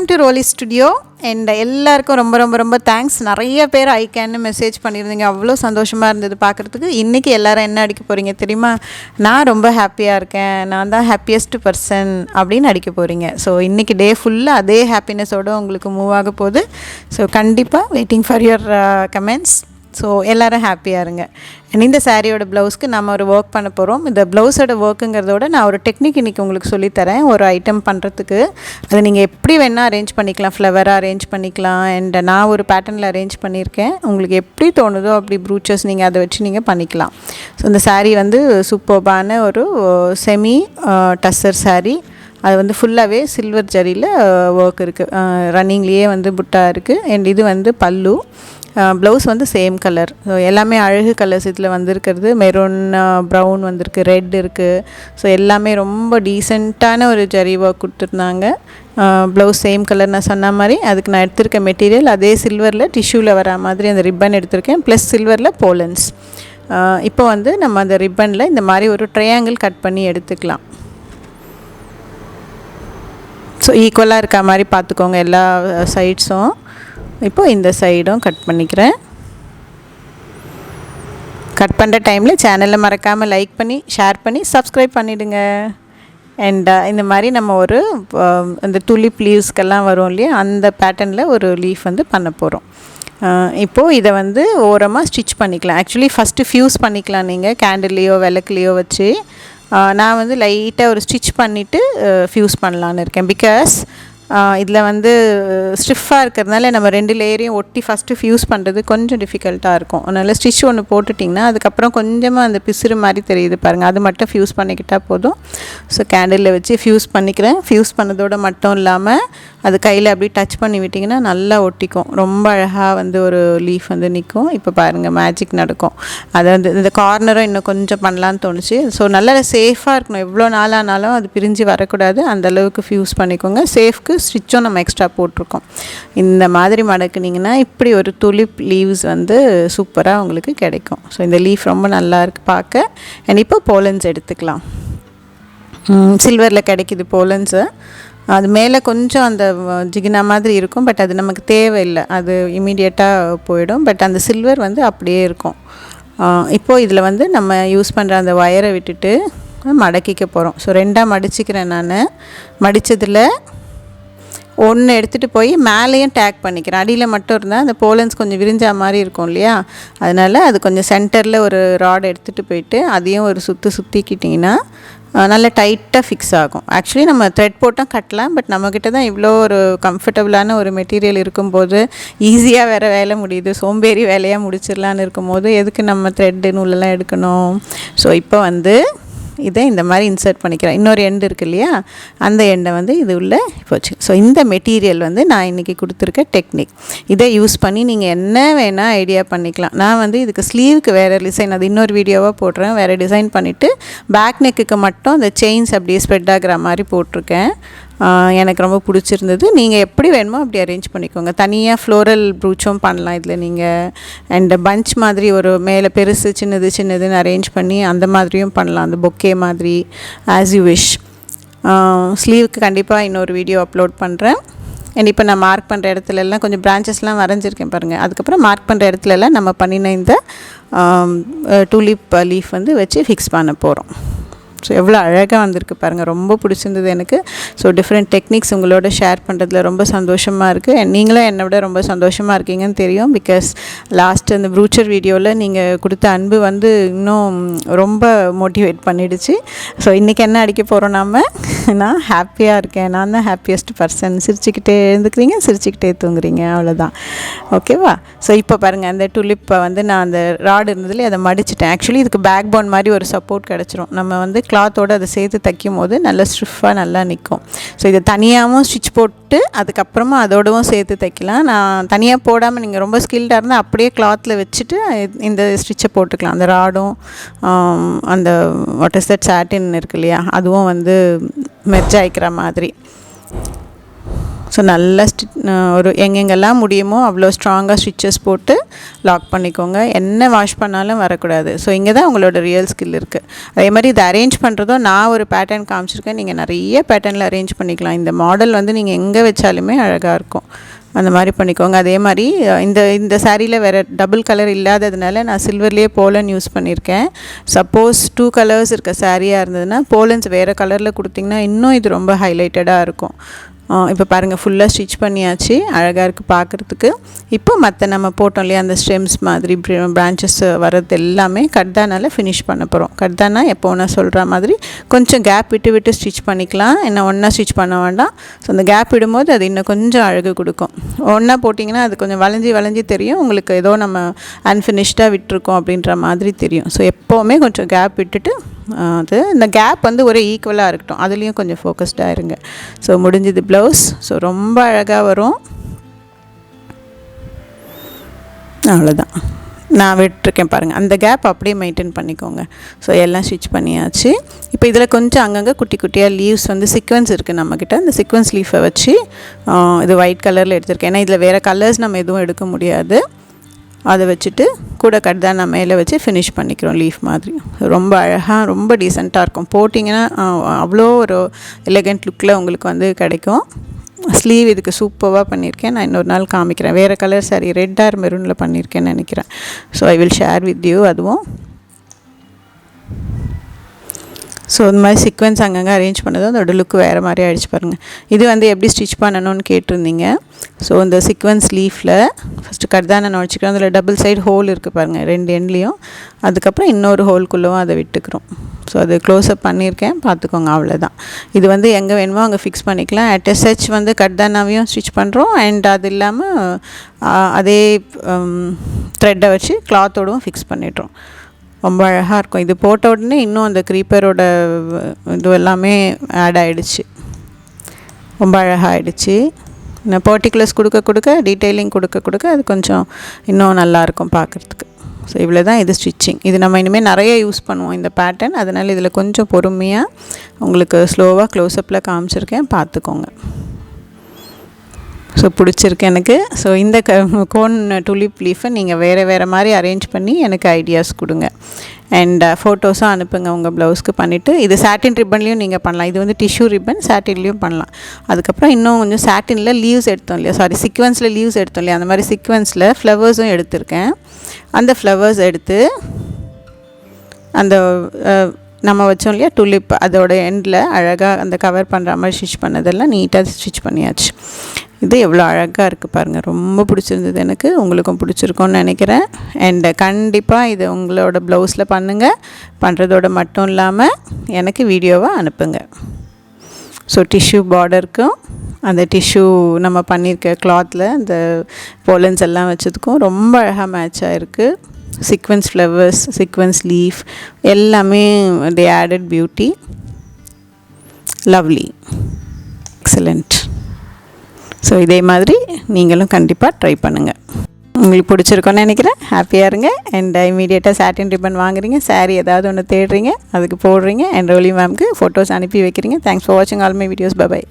Welcome to Roli studio and எல்லாருக்கும் ரொம்ப ரொம்ப ரொம்ப தேங்க்ஸ் நிறைய பேர் ஐ கேன்னு மெசேஜ் பண்ணியிருந்தீங்க. அவ்வளோ சந்தோஷமாக இருந்தது பார்க்குறதுக்கு. இன்றைக்கி எல்லோரும் என்ன அடிக்க போகிறீங்க தெரியுமா? நான் ரொம்ப ஹாப்பியாக இருக்கேன். நான் தான் ஹாப்பியஸ்ட் பர்சன் அப்படின்னு அடிக்க போகிறீங்க ஸோ இன்றைக்கி டே ஃபுல்லாக அதே ஹாப்பினஸோடு உங்களுக்கு மூவ் ஆக போகுது. ஸோ கண்டிப்பாக waiting for your comments so எல்லோரும் ஹாப்பியாக இருங்க. அண்ட் இந்த சாரியோட ப்ளவுஸ்க்கு நம்ம ஒரு ஒர்க் பண்ண போகிறோம் இந்த ப்ளவுஸோட ஒர்க்குங்கிறதோட நான் ஒரு டெக்னிக் இன்றைக்கி உங்களுக்கு சொல்லித்தரேன் ஒரு ஐட்டம் பண்ணுறதுக்கு அதை நீங்கள் எப்படி வேணால் அரேஞ்ச் பண்ணிக்கலாம். ஃப்ளவராக அரேஞ்ச் பண்ணிக்கலாம். அண்ட் நான் ஒரு பேட்டர்னில் அரேஞ்ச் பண்ணியிருக்கேன். உங்களுக்கு எப்படி தோணுதோ அப்படி ப்ரூச்சர்ஸ் நீங்கள் அதை வச்சு நீங்கள் பண்ணிக்கலாம். ஸோ இந்த சாரீ வந்து சூப்பர்பான ஒரு செமி டஸ்ஸர் சாரீ அது வந்து ஃபுல்லாகவே சில்வர் ஜரியில் ஒர்க் இருக்குது ரன்னிங்லேயே வந்து புட்டா இருக்குது அண்ட் இது வந்து பல்லு. ப்ளவுஸ் வந்து சேம் கலர் ஸோ எல்லாமே அழகு கலர்ஸ் இதில் வந்திருக்கிறது. மெரூன் ப்ரௌன் வந்திருக்கு ரெட் இருக்குது ஸோ எல்லாமே ரொம்ப டீசெண்டான ஒரு ஜரி ஒர்க் கொடுத்துருந்தாங்க. ப்ளவுஸ் சேம் கலர் நான் சொன்ன மாதிரி. அதுக்கு நான் எடுத்திருக்க மெட்டீரியல் அதே சில்வரில் டிஷ்யூவில் வர மாதிரி அந்த ரிப்பன் எடுத்திருக்கேன். ப்ளஸ் சில்வரில் போலன்ஸ் இப்போ வந்து நம்ம அந்த ரிப்பனில் இந்த மாதிரி ஒரு ட்ரையாங்கிள் கட் பண்ணி எடுத்துக்கலாம். ஸோ ஈக்குவலாக இருக்க மாதிரி பார்த்துக்கோங்க எல்லா சைட்ஸும் இப்போது இந்த சைடும் கட் பண்ணிக்கிறேன். கட் பண்ணுற டைமில் சேனலில் மறக்காமல் லைக் பண்ணி ஷேர் பண்ணி சப்ஸ்கிரைப் பண்ணிவிடுங்க அண்ட் uh, இந்த மாதிரி நம்ம ஒரு um, இந்த துலிப் லீவ்ஸ்க்கெல்லாம் வரும் இல்லையா? அந்த பேட்டர்னில் ஒரு லீஃப் வந்து பண்ண போகிறோம் uh, இப்போது இதை வந்து ஓரமாக ஸ்டிச் பண்ணிக்கலாம். ஆக்சுவலி ஃபஸ்ட்டு ஃப்யூஸ் பண்ணிக்கலாம் நீங்கள் கேண்டில்லையோ விளக்குலையோ வச்சு. Uh, நான் வந்து லைட்டாக ஒரு ஸ்டிச் பண்ணிவிட்டு ஃப்யூஸ் பண்ணலான்னு இருக்கேன். பிகாஸ் இதில் வந்து ஸ்டிஃபாக இருக்கிறதுனால நம்ம ரெண்டு லேயரையும் ஒட்டி ஃபஸ்ட்டு ஃப்யூஸ் பண்ணுறது கொஞ்சம் டிஃபிகல்ட்டாக இருக்கும். அதனால் ஸ்டிச் ஒன்று போட்டுட்டிங்கன்னா அதுக்கப்புறம் கொஞ்சமாக அந்த பிசுறு மாதிரி தெரியுது பாருங்கள் அது மட்டும் ஃப்யூஸ் பண்ணிக்கிட்டால் போதும். ஸோ கேண்டிலில் வச்சு ஃப்யூஸ் பண்ணிக்கிறேன். ஃப்யூஸ் பண்ணதோடு மட்டும் இல்லாமல் அது கையில் அப்படியே டச் பண்ணி விட்டிங்கன்னா நல்லா ஒட்டிக்கும். ரொம்ப அழகாக வந்து ஒரு லீஃப் வந்து நிற்கும் இப்போ பாருங்கள் மேஜிக் நடக்கும். அதை வந்து இந்த கார்னரும் இன்னும் கொஞ்சம் பண்ணலான்னு தோணுச்சு. ஸோ நல்லா சேஃபாக இருக்கணும். எவ்வளோ நாள் ஆனாலும் அது பிரிஞ்சு வரக்கூடாது. அந்த அளவுக்கு ஃபியூஸ் பண்ணிக்கோங்க. சேஃப்க்கு ஸ்டிச்சும் நம்ம எக்ஸ்ட்ரா போட்டிருக்கோம். இந்த மாதிரி மடக்குனிங்கன்னா இப்படி ஒரு துலிப் லீவ்ஸ் வந்து சூப்பராக உங்களுக்கு கிடைக்கும். ஸோ இந்த லீஃப் ரொம்ப நல்லா இருக்குது பார்க்க அண்ட் இப்போ போலன்ஸ் எடுத்துக்கலாம். சில்வரில் கிடைக்கிது போலன்ஸு அது மேலே கொஞ்சம் அந்த ஜிகினா மாதிரி இருக்கும் பட் அது நமக்கு தேவையில்லை. அது இமீடியட்டாக போயிடும். பட் அந்த சில்வர் வந்து அப்படியே இருக்கும். இப்போது இதில் வந்து நம்ம யூஸ் பண்ணுற அந்த ஒயரை விட்டுட்டு மடக்கிக்க போகிறோம் ஸோ ரெண்டாக மடிச்சிக்கிறேன் நான். மடித்ததில் ஒன்று எடுத்துகிட்டு போய் மேலேயும் டேக் பண்ணிக்கிறேன். அடியில் மட்டும் இருந்தால் அந்த போலன்ஸ் கொஞ்சம் விரிஞ்சா மாதிரி இருக்கும் இல்லையா? அதனால் அது கொஞ்சம் சென்டரில் ஒரு ராட் எடுத்துகிட்டு போயிட்டு அதையும் ஒரு சுற்று சுற்றிக்கிட்டிங்கன்னா நல்லா டைட்டாக ஃபிக்ஸ் ஆகும். ஆக்சுவலி நம்ம த்ரெட் போட்டால் கட்டலாம் பட் நம்மக்கிட்ட தான் இவ்வளோ ஒரு கம்ஃபர்டபுளான ஒரு மெட்டீரியல் இருக்கும்போது ஈஸியாக வேறு வேலை முடியுது. சோம்பேறி வேலையாக முடிச்சிடலான்னு இருக்கும்போது எதுக்கு நம்ம த்ரெட்டு நூலெல்லாம் எடுக்கணும்? ஸோ இப்போ வந்து இதை இந்த மாதிரி இன்சர்ட் பண்ணிக்கிறேன். இன்னொரு எண்டு இருக்கு இல்லையா? அந்த எண்டை வந்து இது உள்ள போச்சு ஸோ இந்த மெட்டீரியல் வந்து நான் இன்றைக்கி கொடுத்துருக்க டெக்னிக் இதை யூஸ் பண்ணி நீங்கள் என்ன வேணால் ஐடியா பண்ணிக்கலாம். நான் வந்து இதுக்கு ஸ்லீவுக்கு வேறு டிசைன் அது இன்னொரு வீடியோவாக போடுறேன். வேறு டிசைன் பண்ணிவிட்டு பேக் நெக்குக்கு மட்டும் அந்த செயின்ஸ் அப்படியே ஸ்ப்ரெட் ஆகிற மாதிரி போட்டிருக்கேன். எனக்கு ரொம்ப பிடிச்சிருந்தது. நீங்கள் எப்படி வேணுமோ அப்படி அரேஞ்ச் பண்ணிக்கோங்க. தனியாக ஃப்ளோரல் ப்ரூச்சும் பண்ணலாம். இதில் நீங்கள் அண்ட் பஞ்ச் மாதிரி ஒரு மேலே பெருசு சின்னது சின்னதுன்னு அரேஞ்ச் பண்ணி அந்த மாதிரியும் பண்ணலாம். அந்த பொக்கே மாதிரி ஆஸ் யூ விஷ் ஸ்லீவுக்கு கண்டிப்பாக இன்னொரு வீடியோ அப்லோட் பண்ணுறேன் அண்ட் இப்போ நான் மார்க் பண்ணுற இடத்துல எல்லாம் கொஞ்சம் பிரான்ச்சஸ்லாம் வரைஞ்சிருக்கேன் பாருங்கள் அதுக்கப்புறம் மார்க் பண்ணுற இடத்துலலாம் நம்ம பண்ணின இந்த டூலிப் லீஃப் uh, வந்து வச்சு ஃபிக்ஸ் பண்ண போகிறோம் ஸோ எவ்வளோ அழகாக வந்திருக்கு பாருங்கள் ரொம்ப பிடிச்சிருந்தது எனக்கு. ஸோ டிஃப்ரெண்ட் டெக்னிக்ஸ் உங்களோட ஷேர் பண்ணுறதுல ரொம்ப சந்தோஷமாக இருக்குது நீங்களும் என்னை விட ரொம்ப சந்தோஷமாக இருக்கீங்கன்னு தெரியும். பிகாஸ் லாஸ்ட் அந்த ப்ரூச்சர் வீடியோவில் நீங்கள் கொடுத்த அன்பு வந்து இன்னும் ரொம்ப மோட்டிவேட் பண்ணிடுச்சு. ஸோ இன்றைக்கி என்ன அடிக்க போகிறோம் நாம்? நான் ஹாப்பியாக இருக்கேன். நான் தான் ஹாப்பியஸ்ட் பர்சன் சிரிச்சுக்கிட்டே எழுந்துக்கிறீங்க சிரிச்சுக்கிட்டே தூங்குறீங்க. அவ்வளோதான் ஓகேவா ஸோ இப்போ பாருங்கள் அந்த டுலிப்பை வந்து நான் அந்த ராடு இருந்ததுலேயே அதை மடிச்சிட்டேன். ஆக்சுவலி இதுக்கு பேக் போன் மாதிரி ஒரு சப்போர்ட் கிடச்சிரும். நம்ம வந்து கிளாத்தோடு அதை சேர்த்து தைக்கும் போது நல்லா ஸ்டிஃபாக நல்லா நிற்கும் ஸோ இதை தனியாகவும் ஸ்டிச் போட்டு அதுக்கப்புறமா அதோடவும் சேர்த்து தைக்கலாம். நான் தனியாக போடாமல் நீங்கள் ரொம்ப ஸ்கில்டாக இருந்தால் அப்படியே கிளாத்தில் வச்சுட்டு இந்த ஸ்டிச்சை போட்டுக்கலாம். அந்த ராடும் அந்த வாட் இஸ் தட் சாட்டின் இருக்கு இல்லையா? அதுவும் வந்து மெர்ஜ் ஆகிக்கிற மாதிரி. ஸோ நல்லா ஒரு எங்கெங்கெல்லாம் முடியுமோ அவ்வளோ ஸ்ட்ராங்காக ஸ்டிச்சஸ் போட்டு லாக் பண்ணிக்கோங்க. என்ன வாஷ் பண்ணாலும் வரக்கூடாது. ஸோ இங்கே தான் உங்களோட ரியல் ஸ்கில் இருக்குது அதே மாதிரி இதை அரேஞ்ச் பண்ணுறதும் நான் ஒரு பேட்டர்ன் காமிச்சிருக்கேன். நீங்கள் நிறைய பேட்டர்னில் அரேஞ்ச் பண்ணிக்கலாம். இந்த மாடல் வந்து நீங்கள் எங்கே வச்சாலுமே அழகாக இருக்கும். அந்த மாதிரி பண்ணிக்கோங்க. அதே மாதிரி இந்த இந்த சாரியில் வேறு டபுள் கலர் இல்லாததுனால நான் சில்வர்லேயே போலன் யூஸ் பண்ணியிருக்கேன் சப்போஸ் டூ கலர்ஸ் இருக்க சாரியாக இருந்ததுன்னா போலன்ஸ் வேறு கலரில் கொடுத்திங்கன்னா இன்னும் இது ரொம்ப ஹைலைட்டடாக இருக்கும். இப்போ பாருங்கள் ஃபுல்லாக ஸ்டிச் பண்ணியாச்சு அழகாக இருக்குது பார்க்குறதுக்கு இப்போ மற்ற நம்ம போட்டோம் இல்லையா அந்த ஸ்டெம்ஸ் மாதிரி பிரான்ச்சஸ் வர்றது எல்லாமே கட்தானால் ஃபினிஷ் பண்ண போகிறோம் கட்தானா எப்போ நான் சொல்கிற மாதிரி கொஞ்சம் கேப் விட்டு விட்டு ஸ்டிச் பண்ணிக்கலாம். என்ன ஒன்றா ஸ்டிச் பண்ண வேண்டாம். ஸோ அந்த கேப் விடும்போது அது இன்னும் கொஞ்சம் அழகு கொடுக்கும். ஒன்றா போட்டிங்கன்னா அது கொஞ்சம் வளைஞ்சி வளைஞ்சி தெரியும். உங்களுக்கு ஏதோ நம்ம அன்ஃபினிஷ்டாக விட்டுருக்கோம் அப்படின்ற மாதிரி தெரியும். ஸோ எப்போவுமே கொஞ்சம் கேப் விட்டுட்டு அது இந்த கேப் வந்து ஒரே ஈக்குவலாக இருக்கட்டும். அதுலேயும் கொஞ்சம் ஃபோக்கஸ்டாக இருங்க. ஸோ முடிஞ்சது ப்ளவுஸ் ஸோ ரொம்ப அழகாக வரும். அவ்வளோதான் நான் விட்டுருக்கேன் பாருங்கள் அந்த கேப் அப்படியே மெயின்டைன் பண்ணிக்கோங்க. ஸோ எல்லாம் ஸ்டிச் பண்ணியாச்சு. இப்போ இதில் கொஞ்சம் அங்கங்கே குட்டி குட்டியாக லீவ்ஸ் வந்து சீக்வன்ஸ் இருக்குது நம்மக்கிட்ட அந்த சீக்வன்ஸ் லீஃபை வச்சு இது ஒயிட் கலரில் எடுத்திருக்கேன். ஏன்னா இதில் வேறு கலர்ஸ் நம்ம எதுவும் எடுக்க முடியாது. அதை வச்சுட்டு கூட கட் தான் நான் மேலே வச்சு ஃபினிஷ் பண்ணிக்கிறோம் லீஃப் மாதிரி. ரொம்ப அழகாக ரொம்ப டீசெண்டாக இருக்கும். போட்டிங்கன்னா அவ்வளோ ஒரு எலகண்ட் லுக்கில் உங்களுக்கு வந்து கிடைக்கும். ஸ்லீவ் இதுக்கு சூப்பராக பண்ணியிருக்கேன். நான் இன்னொரு நாள் காமிக்கிறேன். வேறு கலர் சாரி ரெட் ஆர் மெரூனில் பண்ணியிருக்கேன்னு நினைக்கிறேன். So I will share with you அதுவும் ஸோ இந்த மாதிரி சீக்வன்ஸ் அங்கங்கே அரேஞ்ச் பண்ணது அதோட லுக் வேறு மாதிரி ஆகிடுச்சு பாருங்கள் இது வந்து எப்படி ஸ்டிச் பண்ணணும்னு கேட்டிருந்தீங்க. ஸோ இந்த சீக்வன்ஸ் லீஃபில் ஃபஸ்ட்டு கட்தான் நான் வச்சுக்கிறோம் அதில் டபுள் சைடு ஹோல் இருக்குது பாருங்கள் ரெண்டு எண்ட்லேயும் அதுக்கப்புறம் இன்னொரு ஹோல்குள்ளவும் அதை விட்டுக்கிறோம். ஸோ அது க்ளோஸ்அப் பண்ணியிருக்கேன். பார்த்துக்கோங்க அவ்வளோதான் இது வந்து எங்கே வேணுமோ அங்கே ஃபிக்ஸ் பண்ணிக்கலாம். அட் எஸ்ஹெச் வந்து கட்தானாவையும் ஸ்டிச் பண்ணுறோம் அண்ட் அது இல்லாமல் அதே த்ரெட்டை வச்சு கிளாத்தோடவும் ஃபிக்ஸ் பண்ணிடுறோம். ரொம்ப அழகாக இருக்கும். இது போட்ட உடனே இன்னும் அந்த க்ரீப்பரோட இது எல்லாமே ஆட் ஆகிடுச்சு ரொம்ப அழகாக ஆகிடுச்சு நான் பர்டிகுலர்ஸ் கொடுக்க கொடுக்க டீட்டெயிலிங் கொடுக்க கொடுக்க அது கொஞ்சம் இன்னும் நல்லாயிருக்கும் பார்க்குறதுக்கு. ஸோ இவ்வளோ தான் இது ஸ்டிச்சிங் இது நம்ம இனிமேல் நிறைய யூஸ் பண்ணுவோம் இந்த பேட்டர்ன் அதனால் இதில் கொஞ்சம் பொறுமையாக உங்களுக்கு ஸ்லோவாக க்ளோஸ்அப்பில் காமிச்சிருக்கேன். பார்த்துக்கோங்க. ஸோ பிடிச்சிருக்கு எனக்கு. ஸோ இந்த க கோன் டுலிப் லீஃபை நீங்கள் வேறு வேறு மாதிரி அரேஞ்ச் பண்ணி எனக்கு ஐடியாஸ் கொடுங்க. Uh, அண்ட் ஃபோட்டோஸும் அனுப்புங்க உங்கள் ப்ளவுஸ்க்கு பண்ணிவிட்டு இது சாட்டின் ரிப்பன்லேயும் நீங்கள் பண்ணலாம். இது வந்து டிஷ்யூ ரிப்பன் சாட்டின்லேயும் பண்ணலாம். அதுக்கப்புறம் இன்னும் கொஞ்சம் சாட்டினில் லீவ்ஸ் எடுத்தோம் இல்லையா? சாரி சீக்வன்ஸில் லீவ்ஸ் எடுத்தோம் இல்லையா? அந்த மாதிரி சீக்வன்ஸில் ஃப்ளவர்ஸும் எடுத்திருக்கேன். அந்த ஃப்ளவர்ஸ் எடுத்து அந்த நம்ம வச்சோம் இல்லையா? டுலிப் அதோட எண்டில் அழகாக அந்த கவர் பண்ணுற மாதிரி ஸ்டிச் பண்ணதெல்லாம் நீட்டாக ஸ்டிச் பண்ணியாச்சு. இது எவ்வளோ அழகாக இருக்குது பாருங்கள் ரொம்ப பிடிச்சிருந்தது எனக்கு. உங்களுக்கும் பிடிச்சிருக்கோன்னு நினைக்கிறேன். அண்டு கண்டிப்பாக இது உங்களோட ப்ளவுஸில் பண்ணுங்கள் பண்ணுறதோட மட்டும் இல்லாமல் எனக்கு வீடியோவை அனுப்புங்க. ஸோ டிஷ்யூ பார்டருக்கும் அந்த டிஷ்யூ நம்ம பண்ணியிருக்க கிளாத்தில் அந்த போலன்ஸ் எல்லாம் வச்சதுக்கும் ரொம்ப அழகாக மேட்ச் ஆகிருக்கு சீக்வன்ஸ் ஃப்ளவர்ஸ் சீக்வன்ஸ் லீஃப் எல்லாமே they added beauty lovely excellent so இதே மாதிரி நீங்களும் கண்டிப்பாக ட்ரை பண்ணுங்கள் உங்களுக்கு பிடிச்சிருக்கோன்னு நினைக்கிறேன். ஹாப்பியாக இருங்க. அண்ட் இமீடியட்டாக சாட்டின் ரிப்பன் வாங்குறீங்க. சாரீ ஏதாவது ஒன்று தேடுறீங்க அதுக்கு போடுறீங்க. அண்ட் ரோலி மேம்க்கு ஃபோட்டோஸ் அனுப்பி வைக்கிறீங்க. தேங்க்ஸ் ஃபார் வாட்சிங் all my videos bye bye